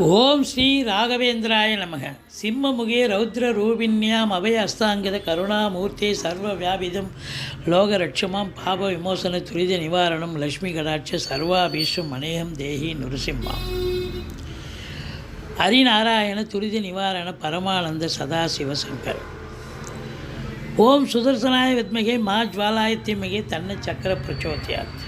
ஓம் ஸ்ரீ ராகவேந்திராய நமக. சிம்மமுகே ரௌத்ர ரூபின்யாம் அபய அஸ்தாங்கத கருணாமூர்த்தி சர்வ வியாபிதம் லோகரட்சமாம் பாப விமோசன துரித நிவாரணம். லக்ஷ்மி கடாட்ச சர்வாபீஷம் அநேகம் தேகி நுருசிம்மாம். ஹரிநாராயண துரித நிவாரண பரமானந்த சதாசிவசங்கர். ஓம் சுதர்சனாய வித்மகே மா ஜுவாலாயத்திமகே தன்ன சக்கர பிரச்சோத்தியாத்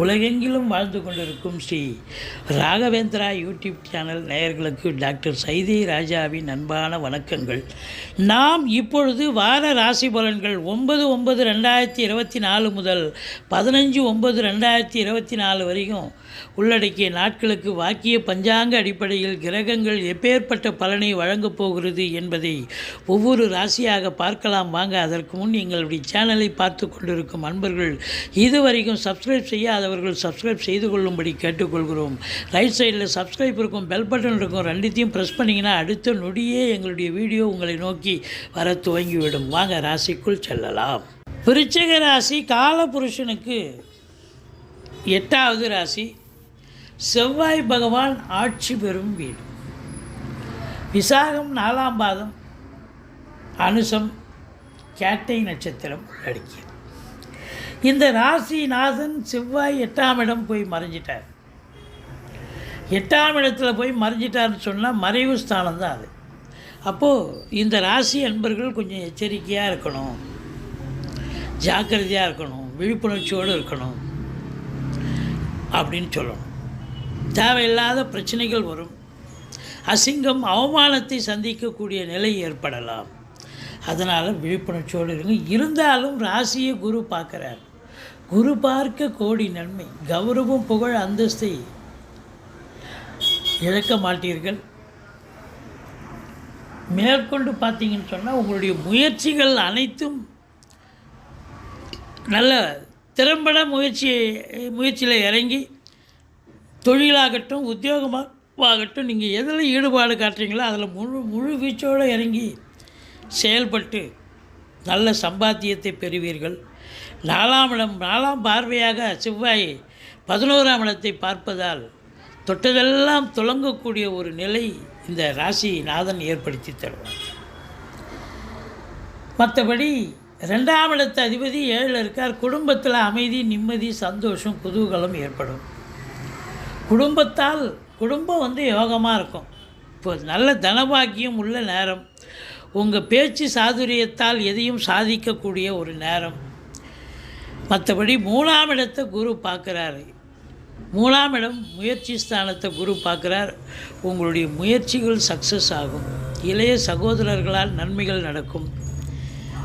உலகெங்கிலும் வாழ்ந்து கொண்டிருக்கும் ஸ்ரீ ராகவேந்திரா யூடியூப் சேனல் நேயர்களுக்கு டாக்டர் சைதி ராஜாவின் அன்பான வணக்கங்கள். நாம் இப்பொழுது வார ராசி பலன்கள் ஒன்பது ஒன்பது ரெண்டாயிரத்தி இருபத்தி நாலு முதல் பதினஞ்சு ஒன்பது ரெண்டாயிரத்தி இருபத்தி நாலு வரைக்கும் உள்ளடக்கிய நாட்களுக்கு வாக்கிய பஞ்சாங்க அடிப்படையில் கிரகங்கள் எப்பேற்பட்ட பலனை வழங்கப் போகிறது என்பதை ஒவ்வொரு ராசியாக பார்க்கலாம். வாங்க அதற்கு முன் எங்களுடைய சேனலை பார்த்து கொண்டிருக்கும் அன்பர்கள் இதுவரைக்கும் சப்ஸ்கிரைப் செய்யாதவர்கள் சப்ஸ்கிரைப் செய்து கொள்ளும்படி கேட்டுக்கொள்கிறோம். ரைட் சைடில் சப்ஸ்கிரைப் இருக்கும் பெல் பட்டன் இருக்கும் ரெண்டுத்தையும் ப்ரெஸ் பண்ணிங்கன்னா அடுத்த நொடியே எங்களுடைய வீடியோ உங்களை நோக்கி வர துவங்கிவிடும். வாங்க ராசிக்குள் செல்லலாம். விருச்சிக ராசி காலபுருஷனுக்கு எட்டாவது ராசி. செவ்வாய் பகவான் ஆட்சி பெறும் வீடு. விசாகம் நாலாம் பாதம் அனுசம் கேட்டை நட்சத்திரம் உள்ளடக்கியது. இந்த ராசி நாதன் செவ்வாய் எட்டாம் இடம் போய் மறைஞ்சிட்டார். எட்டாம் இடத்துல போய் மறைஞ்சிட்டார்னு சொன்னால் மறைவு ஸ்தானம் தான் அது. அப்போது இந்த ராசி அன்பர்கள் கொஞ்சம் எச்சரிக்கையாக இருக்கணும். ஜாக்கிரதையாக இருக்கணும். விழிப்புணர்ச்சியோடு இருக்கணும். அப்படின்னு சொல்லணும். தேவையில்லாத பிரச்சனைகள் வரும். அசிங்கம் அவமானத்தை சந்திக்கக்கூடிய நிலை ஏற்படலாம். அதனால் விழிப்புணர்ச்சியோடு இருங்க. இருந்தாலும் ராசியை குரு பார்க்குறார். குரு பார்க்க கோடி நன்மை கௌரவம் புகழ் அந்தஸ்தை இழக்க மாட்டீர்கள். மேற்கொண்டு பார்த்தீங்கன்னு சொன்னால் உங்களுடைய முயற்சிகள் அனைத்தும் நல்ல திறம்பட முயற்சி முயற்சியில் இறங்கி தொழிலாகட்டும் உத்தியோகமாகட்டும் நீங்கள் எதில் ஈடுபாடு காட்டுறீங்களோ அதில் முழு முழு வீச்சோடு இறங்கி செயல்பட்டு நல்ல சம்பாத்தியத்தை பெறுவீர்கள். நாலாம் இடம் நாலாம் பார்வையாக செவ்வாய் பதினோராம் இடத்தை பார்ப்பதால் தொட்டதெல்லாம் துலங்கக்கூடிய ஒரு நிலை இந்த ராசி நாதன் ஏற்படுத்தி தருவார். மற்றபடி ரெண்டாம் இடத்து அதிபதி ஏழில் இருக்கார். குடும்பத்தில் அமைதி நிம்மதி சந்தோஷம் குதூகலம் ஏற்படும். குடும்பத்தால் குடும்பம் வந்து யோகமாக இருக்கும். இப்போ நல்ல தனபாக்கியம் உள்ள நேரம். உங்கள் பேச்சு சாதுரியத்தால் எதையும் சாதிக்கக்கூடிய ஒரு நேரம். மற்றபடி மூணாம் இடத்தை குரு பார்க்குறாரு. மூணாம் இடம் முயற்சி ஸ்தானத்தை குரு பார்க்குறார். உங்களுடைய முயற்சிகள் சக்ஸஸ் ஆகும். இளைய சகோதரர்களால் நன்மைகள் நடக்கும்.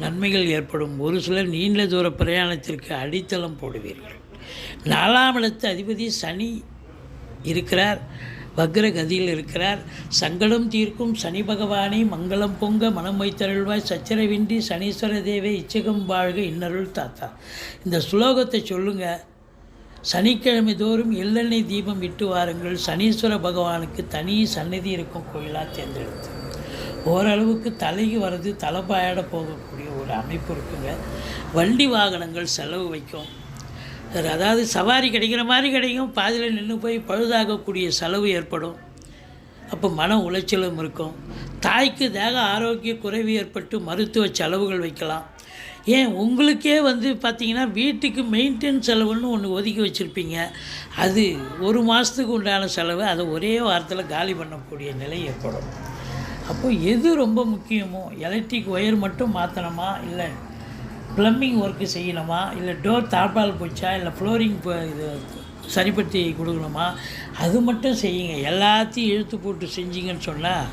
நன்மைகள் ஏற்படும். ஒரு சிலர் நீண்ட தூர பிரயாணத்திற்கு அடித்தளம் போடுவீர்கள். நாலாம் இடத்து அதிபதி சனி இருக்கிறார். வக்ரகதியில் இருக்கிறார். சங்கடம் தீர்க்கும் சனி பகவானை மங்களம் பொங்க மனம் வைத்தருள்வாய். சச்சரவின்றி சனீஸ்வர தேவை இச்சகம் வாழ்க இன்னருள் தாத்தா. இந்த ஸ்லோகத்தை சொல்லுங்கள் சனிக்கிழமை தோறும் எள்ளெண்ணெய் தீபம் விட்டு வாருங்கள். சனீஸ்வர பகவானுக்கு தனி சந்நிதி இருக்கும் கோயிலாக தேர்ந்தெடுத்து. ஓரளவுக்கு தலைக்கு வர்றது தலைப்பாயாட போகக்கூடிய ஒரு அமைப்பு இருக்குங்க. வண்டி வாகனங்கள் செலவு வைக்கும். அதாவது சவாரி கிடைக்கிற மாதிரி கிடைக்கும். பாதியில் நின்று போய் பழுதாகக்கூடிய செலவு ஏற்படும். அப்போ மன உளைச்சலும் இருக்கும். தாய்க்கு தேக ஆரோக்கிய குறைவு ஏற்பட்டு மருத்துவ செலவுகள் வைக்கலாம். ஏன்? உங்களுக்கே வந்து பார்த்திங்கன்னா வீட்டுக்கு மெயின்டெனன்ஸ் செலவுன்னு ஒன்று ஒதுக்கி வச்சுருப்பீங்க. அது ஒரு மாதத்துக்கு உண்டான செலவு. அதை ஒரே வாரத்தில் காலி பண்ணக்கூடிய நிலை ஏற்படும். அப்போ எது ரொம்ப முக்கியமோ எலக்ட்ரிக் ஒயர் மட்டும் மாற்றணுமா இல்லை ப்ளம்பிங் ஒர்க்கு செய்யணுமா? இல்லை டோர் தாப்பால் போச்சா? இல்லை ஃப்ளோரிங் இது சரிப்படுத்தி கொடுக்கணுமா? அது மட்டும் செய்யுங்க. எல்லாத்தையும் இழுத்து போட்டு செஞ்சீங்கன்னு சொன்னால்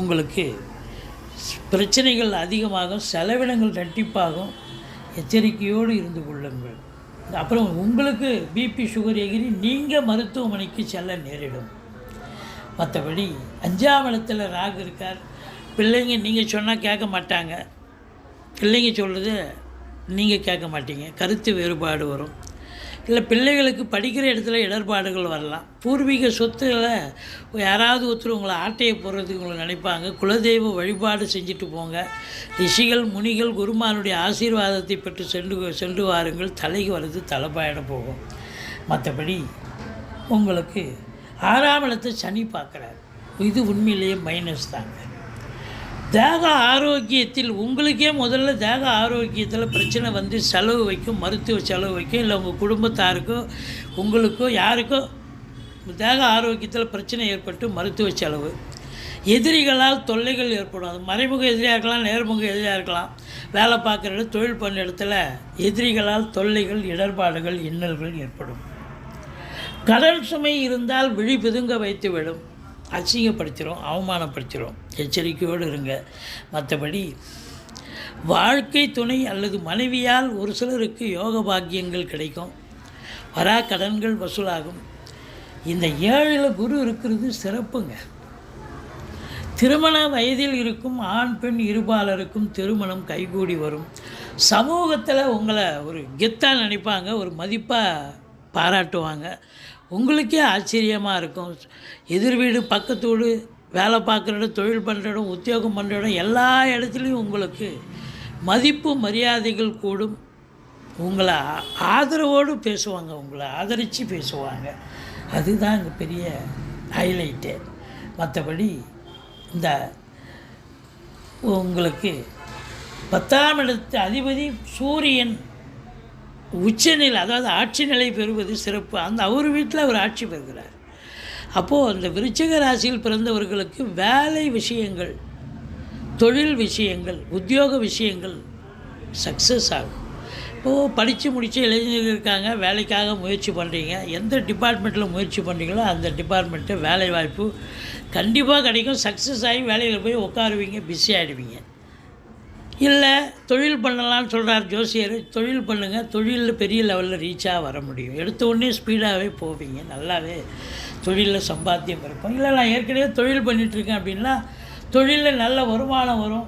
உங்களுக்கு பிரச்சனைகள் அதிகமாகும் செலவினங்கள் ரெட்டிப்பாகும். எச்சரிக்கையோடு இருந்து கொள்ளுங்கள். அப்புறம் உங்களுக்கு பிபி சுகர் எகிரி நீங்கள் மருத்துவமனைக்கு செல்ல நேரிடும். மற்றபடி அஞ்சாம் இடத்துல ராகு இருக்கார். பிள்ளைங்க நீங்கள் சொன்னால் கேட்க மாட்டாங்க. பிள்ளைங்க சொல்கிறது நீங்கள் கேட்க மாட்டீங்க. கருத்து வேறுபாடு வரும். இல்லை பிள்ளைகளுக்கு படிக்கிற இடத்துல இடர்பாடுகள் வரலாம். பூர்வீக சொத்துக்களை யாராவது ஒருத்தர் உங்களை ஆட்டையை போடுறதுக்கு உங்களை நினைப்பாங்க. குலதெய்வ வழிபாடு செஞ்சுட்டு போங்க. ரிஷிகள் முனிகள் குருமானுடைய ஆசீர்வாதத்தை பெற்று சென்று சென்று வாருங்கள். தலைக்கு வர்றது தலைப்பாயிட போகும். மற்றபடி உங்களுக்கு ஆறாம் இடத்தை சனி பார்க்குறாரு. இது உண்மையிலேயே மைனஸ் தாங்க. தேக ஆரோக்கியத்தில் உங்களுக்கே முதல்ல தேக ஆரோக்கியத்தில் பிரச்சனை வந்து செலவு வைக்கும் மருத்துவ செலவு வைக்கும் இல்லை உங்கள் குடும்பத்தாருக்கோ உங்களுக்கோ யாருக்கோ தேக ஆரோக்கியத்தில் பிரச்சனை ஏற்பட்டு மருத்துவ செலவு. எதிரிகளால் தொல்லைகள் ஏற்படும். அது மறைமுக எதிரியாக இருக்கலாம் நேர்முக எதிரியாக இருக்கலாம். வேலை பார்க்குற இடம் தொழில் பண்ணுற இடத்துல எதிரிகளால் தொல்லைகள் இடர்பாடுகள் இன்னல்கள் ஏற்படும். கடன் சுமை இருந்தால் விழி பிதுங்க வைத்து விடும். அசிங்கப்படுத்திடும் அவமானப்படுத்திடும் எச்சரிக்கையோடு இருங்க. மற்றபடி வாழ்க்கை துணை அல்லது மனைவியால் ஒரு சிலருக்கு யோக பாக்கியங்கள் கிடைக்கும். வரா கடன்கள் வசூலாகும். இந்த ஏழில் குரு இருக்கிறது சிறப்புங்க. திருமண வயதில் இருக்கும் ஆண் பெண் இருபாலருக்கும் திருமணம் கைகூடி வரும். சமூகத்தில் உங்களை ஒரு கெத்தாக நினைப்பாங்க ஒரு மதிப்பாக பாராட்டுவாங்க. உங்களுக்கே ஆச்சரியமாக இருக்கும். எதிர் வீடு பக்கத்து வீடு வேலை பார்க்குற இடம் தொழில் பண்ணுற இடம் உத்தியோகம் பண்ணுற இடம் எல்லா இடத்துலையும் உங்களுக்கு மதிப்பு மரியாதைகள் கூடும். உங்களை ஆதரவோடு பேசுவாங்க உங்களை ஆதரித்து பேசுவாங்க. அதுதான் இங்கே பெரிய ஹைலைட்டு. மற்றபடி இந்த உங்களுக்கு பத்தாம் இடத்து அதிபதி சூரியன் உச்சநிலை அதாவது ஆட்சி நிலை பெறுவது சிறப்பு. அந்த அவர் வீட்டில் அவர் ஆட்சி பெறுகிறார். அப்போது அந்த விருச்சிக ராசியில் பிறந்தவர்களுக்கு வேலை விஷயங்கள் தொழில் விஷயங்கள் உத்தியோக விஷயங்கள் சக்ஸஸ் ஆகும். இப்போது படித்து முடித்த இளைஞர்கள் இருக்காங்க வேலைக்காக முயற்சி பண்ணுறீங்க எந்த டிபார்ட்மெண்ட்டில் முயற்சி பண்ணுறீங்களோ அந்த டிபார்ட்மெண்ட்டு வேலை வாய்ப்பு கண்டிப்பாக கிடைக்கும். சக்ஸஸ் ஆகி வேலையில் போய் உட்காருவீங்க பிஸி ஆகிடுவீங்க இல்லை தொழில் பண்ணலாம்னு சொல்கிறார் ஜோசியர். தொழில் பண்ணுங்கள் தொழிலில் பெரிய லெவலில் ரீச்சாக வர முடியும். எடுத்த உடனே ஸ்பீடாகவே போவீங்க. நல்லாவே தொழிலில் சம்பாத்தியம் இருக்கும். இல்லை நான் ஏற்கனவே தொழில் பண்ணிகிட்ருக்கேன் அப்படின்னா தொழிலில் நல்ல வருமானம் வரும்.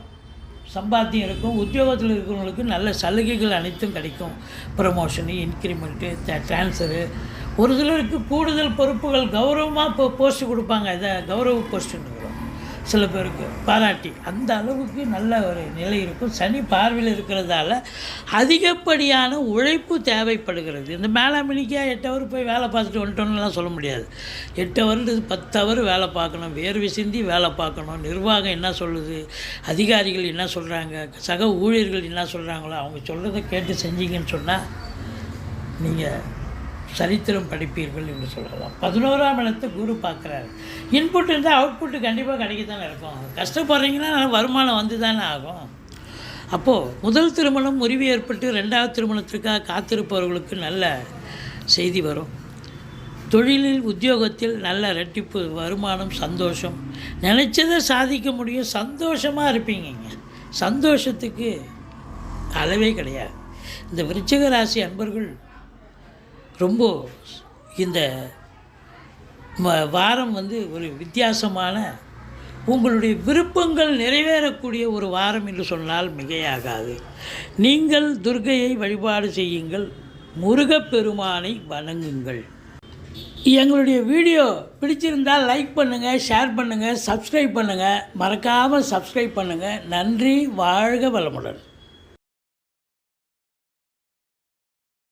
சம்பாத்தியம் இருக்கும். உத்தியோகத்தில் இருக்கிறவங்களுக்கு நல்ல சலுகைகள் அனைத்தும் கிடைக்கும். ப்ரமோஷனு இன்க்ரிமெண்ட்டு ட்ரான்ஸ்ஃபரு ஒரு சிலருக்கு கூடுதல் பொறுப்புகள் கௌரவமாக இப்போ போஸ்ட்டு கொடுப்பாங்க. இதை கௌரவ போஸ்ட்டுன்னு சில பேருக்கு பாராட்டி. அந்த அளவுக்கு நல்ல ஒரு நிலை இருக்கும். சனி பார்வையில் இருக்கிறதால அதிகப்படியான உழைப்பு தேவைப்படுகிறது. இந்த மேலாமணிக்காக எட்டு ஹவர் போய் வேலை பார்த்துட்டு வந்துட்டோம்லாம் சொல்ல முடியாது. எட்டு ஹவர்ன்றது பத்து ஹவர் வேலை பார்க்கணும். வேர்வை சிந்தி வேலை பார்க்கணும். நிர்வாகம் என்ன சொல்லுது? அதிகாரிகள் என்ன சொல்கிறாங்க சக ஊழியர்கள் என்ன சொல்கிறாங்களோ அவங்க சொல்கிறத கேட்டு செஞ்சீங்கன்னு சொன்னால் நீங்கள் சரித்திரம் படிப்பீர்கள் என்று சொல்லலாம். பதினோராம் இடத்தை குரு பார்க்குறாரு. இன்புட் இருந்தால் அவுட்புட்டு கண்டிப்பாக கிடைக்க தானே இருக்கும். கஷ்டப்படுறீங்கன்னா வருமானம் வந்து தானே ஆகும். அப்போது முதல் திருமணம் முறிவு ஏற்பட்டு ரெண்டாவது திருமணத்திற்காக காத்திருப்பவர்களுக்கு நல்ல செய்தி வரும். தொழிலில் உத்தியோகத்தில் நல்ல ரெட்டிப்பு வருமானம் சந்தோஷம். நினச்சதை சாதிக்க முடியும். சந்தோஷமாக இருப்பீங்க சந்தோஷத்துக்கு அளவே கிடையாது. இந்த விருச்சிக ராசி அன்பர்கள் ரொம்ப இந்த ம- வாரம் வந்து ஒரு வித்தியாசமான உங்களுடைய விருப்பங்கள் நிறைவேறக்கூடிய ஒரு வாரம் என்று சொன்னால் மிகையாகாது. நீங்கள் துர்கையை வழிபாடு செய்யுங்கள். முருகப்பெருமானை வணங்குங்கள். எங்களுடைய வீடியோ பிடிச்சிருந்தால் லைக் பண்ணுங்கள் ஷேர் பண்ணுங்கள் சப்ஸ்கிரைப் பண்ணுங்கள் மறக்காமல் சப்ஸ்கிரைப் பண்ணுங்கள் நன்றி வாழ்க வளமுடன்.